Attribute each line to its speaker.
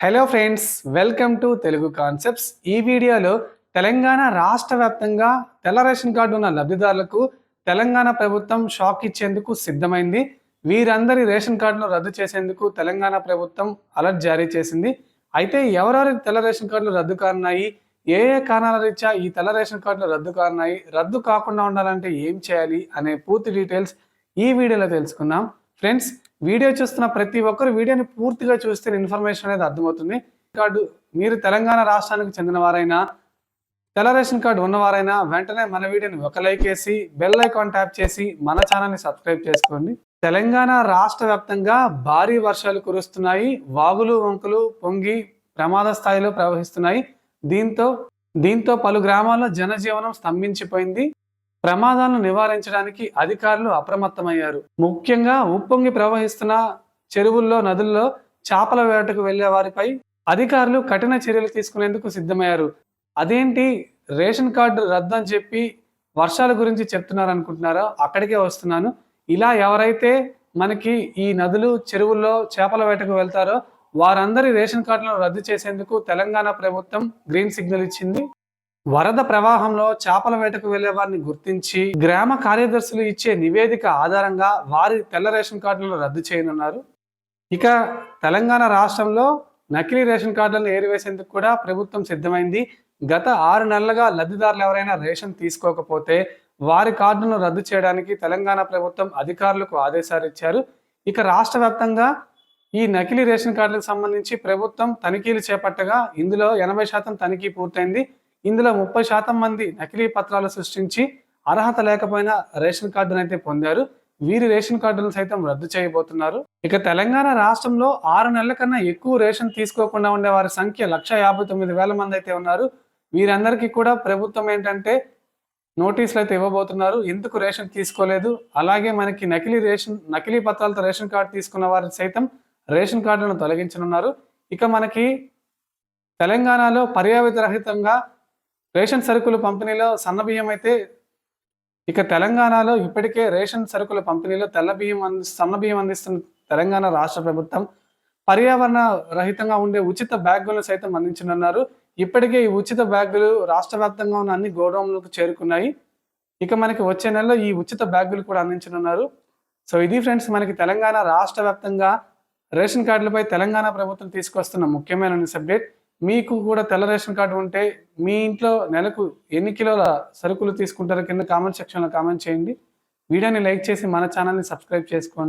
Speaker 1: Hello friends welcome to Telugu concepts ఈ వీడియోలో తెలంగాణ రాష్ట్ర వ్యాప్తంగా తెల్ల రేషన్ కార్డు ఉన్న లబ్ధిదారులకు తెలంగాణ ప్రభుత్వం షాక్ ఇచ్చేందుకు సిద్ధమైంది. వీరందరి రేషన్ కార్డును రద్దు చేసేందుకు తెలంగాణ ప్రభుత్వం అలర్ట్ జారీ చేసింది. అయితే ఎవరెవరి తెల్ల రేషన్ కార్డులు రద్దు కానున్నాయి ఏ ఏ కారణాల రీత్యా ఈ తెల్ల రేషన్ కార్డులు రద్దు కానున్నాయి రద్దు కాకుండా ఉండాలంటే ఏం చేయాలి? అనే పూర్తి డీటెయిల్స్ ఈ వీడియోలో తెలుసుకుందాం. ఫ్రెండ్స్ వీడియో చూస్తున్న ప్రతి ఒక్కరు వీడియోని పూర్తిగా చూస్తే ఇన్ఫర్మేషన్ అనేది అర్థమవుతుంది. కార్డు మీరు తెలంగాణ రాష్ట్రానికి చెందినవారైనా తెల్ల రేషన్ కార్డు ఉన్నవారైనా వెంటనే మన వీడియోని ఒక లైక్ వేసి బెల్ ఐకాన్ ట్యాప్ చేసి మన ఛానల్ని సబ్స్క్రైబ్ చేసుకోండి. తెలంగాణ రాష్ట్ర వ్యాప్తంగా భారీ వర్షాలు కురుస్తున్నాయి. వాగులు వంకులు పొంగి ప్రమాద స్థాయిలో ప్రవహిస్తున్నాయి. దీంతో దీంతో పలు గ్రామాల్లో జనజీవనం స్తంభించిపోయింది. ప్రమాదాలను నివారించడానికి అధికారులు అప్రమత్తమయ్యారు. ముఖ్యంగా ఉప్పొంగి ప్రవహిస్తున్న చెరువుల్లో నదుల్లో చేపల వేటకు వెళ్ళే వారిపై అధికారులు కఠిన చర్యలు తీసుకునేందుకు సిద్ధమయ్యారు. అదేంటి? రేషన్ కార్డు రద్దు అని చెప్పి వర్షాల గురించి చెప్తున్నారు అనుకుంటున్నారో అక్కడికే వస్తున్నాను. ఇలా ఎవరైతే మనకి ఈ నదులు చెరువుల్లో చేపల వేటకు వెళ్తారో వారందరి రేషన్ కార్డులను రద్దు చేసేందుకు తెలంగాణ ప్రభుత్వం గ్రీన్ సిగ్నల్ ఇచ్చింది. వరద ప్రవాహంలో చేపల వేటకు వెళ్ళే వారిని గుర్తించి గ్రామ కార్యదర్శులు ఇచ్చే నివేదిక ఆధారంగా వారి తెల్ల రేషన్ కార్డులను రద్దు చేయనున్నారు. ఇక తెలంగాణ రాష్ట్రంలో నకిలీ రేషన్ కార్డులను ఏరివేసేందుకు కూడా ప్రభుత్వం సిద్ధమైంది. గత ఆరు నెలలుగా లబ్ధిదారులు ఎవరైనా రేషన్ తీసుకోకపోతే వారి కార్డును రద్దు చేయడానికి తెలంగాణ ప్రభుత్వం అధికారులకు ఆదేశాలు ఇచ్చారు ఇక రాష్ట్ర వ్యాప్తంగా ఈ నకిలీ రేషన్ కార్డులకు సంబంధించి ప్రభుత్వం తనిఖీలు చేపట్టగా ఇందులో ఎనభై శాతం తనిఖీ పూర్తయింది. ఇందులో ముప్పై శాతం మంది నకిలీ పత్రాలు సృష్టించి అర్హత లేకపోయినా రేషన్ కార్డును అయితే పొందారు. వీరి రేషన్ కార్డులను సైతం రద్దు చేయబోతున్నారు. ఇక తెలంగాణ రాష్ట్రంలో ఆరు నెలల కన్నా ఎక్కువ రేషన్ తీసుకోకుండా ఉండే వారి సంఖ్య లక్ష యాభై తొమ్మిది వేల మంది అయితే ఉన్నారు. వీరందరికీ కూడా ప్రభుత్వం ఏంటంటే నోటీసులు అయితే ఇవ్వబోతున్నారు. ఎందుకు రేషన్ తీసుకోలేదు? అలాగే మనకి నకిలీ రేషన్ నకిలీ పత్రాలతో రేషన్ కార్డు తీసుకున్న వారి సైతం రేషన్ కార్డులను తొలగించనున్నారు. ఇక మనకి తెలంగాణలో పర్యావృత రహితంగా రేషన్ సరుకుల పంపిణీలో సన్న బియ్యం అయితే ఇక తెలంగాణలో ఇప్పటికే రేషన్ సరుకుల పంపిణీలో తెల్ల బియ్యం అంది సన్న బియ్యం అందిస్తున్న తెలంగాణ రాష్ట్ర ప్రభుత్వం పర్యావరణ రహితంగా ఉండే ఉచిత బ్యాగులను సైతం అందించనున్నారు. ఇప్పటికే ఈ ఉచిత బ్యాగులు రాష్ట్ర వ్యాప్తంగా ఉన్న అన్ని గోడౌన్లకు చేరుకున్నాయి. ఇక మనకి వచ్చే నెలలో ఈ ఉచిత బ్యాగులు కూడా అందించనున్నారు. సో ఇది ఫ్రెండ్స్ మనకి తెలంగాణ రాష్ట్ర వ్యాప్తంగా రేషన్ కార్డులపై తెలంగాణ ప్రభుత్వం తీసుకొస్తున్న ముఖ్యమైన న్యూస్ అప్డేట్. మీకు కూడా తెల్ల రేషన్ కార్డు ఉంటే మీ ఇంట్లో నెలకు ఎన్ని కిలోల సరుకులు తీసుకుంటారో కింద కామెంట్ సెక్షన్లో కామెంట్ చేయండి. వీడియోని లైక్ చేసి మన ఛానల్ని సబ్స్క్రైబ్ చేసుకోండి.